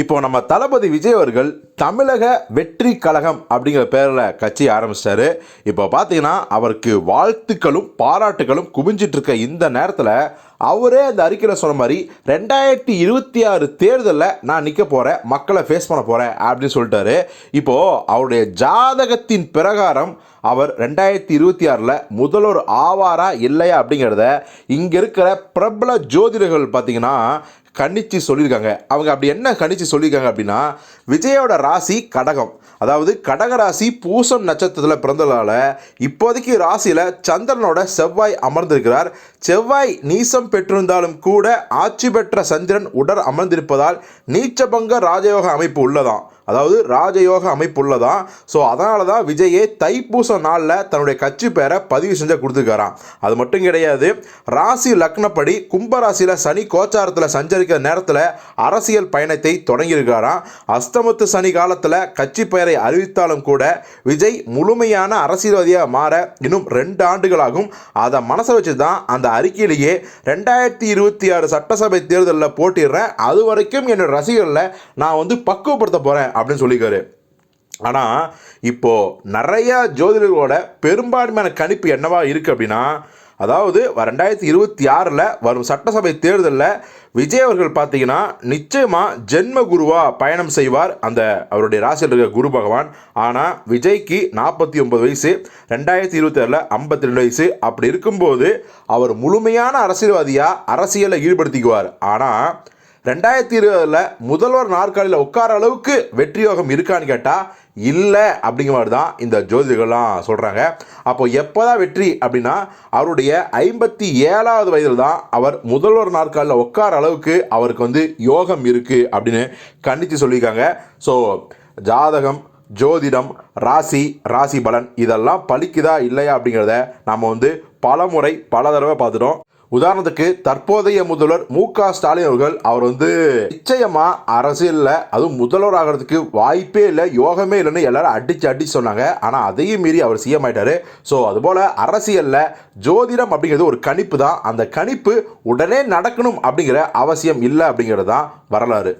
இப்போ நம்ம தளபதி விஜய் அவர்கள் தமிழக வெற்றி கழகம் அப்படிங்கிற பேரில் கட்சி ஆரம்பிச்சிட்டாரு. இப்போ பார்த்தீங்கன்னா அவருக்கு வாழ்த்துக்களும் பாராட்டுகளும் குவிஞ்சிட்டு இருக்க இந்த நேரத்தில் அவரே அந்த அறிக்கையில் சொன்ன மாதிரி ரெண்டாயிரத்தி இருபத்தி ஆறு தேர்தலில் நான் நிற்க போகிறேன் மக்களை ஃபேஸ் பண்ண போகிறேன் அப்படின்னு சொல்லிட்டாரு. இப்போது அவருடைய ஜாதகத்தின் பிரகாரம் அவர் ரெண்டாயிரத்தி இருபத்தி ஆறில் முதல்வர் ஆவாரா இல்லையா அப்படிங்கிறத இங்கே இருக்கிற பிரபல ஜோதிடர்கள் பார்த்தீங்கன்னா கணிச்சு சொல்லியிருக்காங்க. அவங்க அப்படி என்ன கணிச்சு சொல்லியிருக்காங்க அப்படின்னா விஜயோட ராசி கடகம். அதாவது கடக ராசி பூசம் நட்சத்திரத்தில் பிறந்ததால இப்போதைக்கு ராசியில் சந்திரனோட செவ்வாய் அமர்ந்திருக்கிறார். செவ்வாய் நீசம் பெற்றிருந்தாலும் கூட ஆட்சி பெற்ற சந்திரன் உடல் அமர்ந்திருப்பதால் நீச்சபங்க ராஜயோக அமைப்பு உள்ளதாம். அதாவது ராஜயோக அமைப்புள்ளதான். ஸோ அதனால தான் விஜயே தைப்பூசம் நாளில் தன்னுடைய கட்சி பேரை பதிவு செஞ்சு கொடுத்துருக்காராம். அது மட்டும் கிடையாது ராசி லக்னப்படி கும்பராசியில் சனி கோச்சாரத்தில் சஞ்சரிக்கிற நேரத்தில் அரசியல் பயணத்தை தொடங்கியிருக்காராம். அஸ்தமத்து சனி காலத்தில் கட்சி பெயரை அறிவித்தாலும் கூட விஜய் முழுமையான அரசியல்வாதியாக மாற இன்னும் ரெண்டு ஆண்டுகளாகும். அதை மனசை வச்சு தான் அந்த அறிக்கையிலேயே ரெண்டாயிரத்தி இருபத்தி ஆறு சட்டசபை தேர்தலில் போட்டிடுறேன். அது வரைக்கும் என்னோட ரசிகர்களை நான் வந்து பக்குவப்படுத்த போகிறேன் அப்படின்னு சொல்லியிருக்காரு. ஆனால் இப்போது நிறையா ஜோதிடர்களோட பெரும்பான்மையான கணிப்பு என்னவா இருக்குது அப்படின்னா அதாவது ரெண்டாயிரத்தி இருபத்தி ஆறில் வரும் சட்டசபை தேர்தலில் விஜய் அவர்கள் பார்த்தீங்கன்னா நிச்சயமாக ஜென்ம குருவாக பயணம் செய்வார் அந்த அவருடைய ராசியில் இருக்கிற குரு பகவான். ஆனால் விஜய்க்கு நாற்பத்தி ஒன்பது வயசு ரெண்டாயிரத்தி இருபத்தி ஆறில் ஐம்பத்தி ரெண்டு வயசு. அப்படி இருக்கும்போது அவர் முழுமையான அரசியல்வாதியாக அரசியலை ஈடுபடுத்திக்குவார். ஆனால் ரெண்டாயிரத்தி இருபதில் முதல்வர் நாற்காலியில் உட்கார அளவுக்கு வெற்றி யோகம் இருக்கான்னு கேட்டால் இல்லை அப்படிங்கிற மாதிரி தான் இந்த ஜோதிடர்கள்லாம் சொல்கிறாங்க அப்போ எப்போ தான் வெற்றி அப்படின்னா அவருடைய ஐம்பத்தி ஏழாவது வயதில் தான் அவர் முதல்வர் நாற்காலில் உட்கார அளவுக்கு அவருக்கு வந்து யோகம் இருக்குது அப்படின்னு கண்டித்து சொல்லியிருக்காங்க. ஸோ ஜாதகம் ஜோதிடம் ராசி ராசி பலன் இதெல்லாம் பலிக்குதா இல்லையா அப்படிங்கிறத நாம் வந்து பல முறை பல தடவை பார்த்துட்டோம். உதாரணத்துக்கு தற்போதைய முதல்வர் மு க ஸ்டாலின் அவர்கள் அவர் வந்து நிச்சயமா அரசியலில் அதுவும் முதல்வர் ஆகிறதுக்கு வாய்ப்பே இல்லை யோகமே இல்லைன்னு எல்லாரும் அடிச்சு அடிச்சு சொன்னாங்க. ஆனால் அதையும் மீறி அவர் சிஎம் ஆயிட்டாரு. ஸோ அதுபோல் அரசியலில் ஜோதிடம் அப்படிங்கிறது ஒரு கணிப்பு தான். அந்த கணிப்பு உடனே நடக்கணும் அப்படிங்கிற அவசியம் இல்லை அப்படிங்கிறது தான் வரலாறு.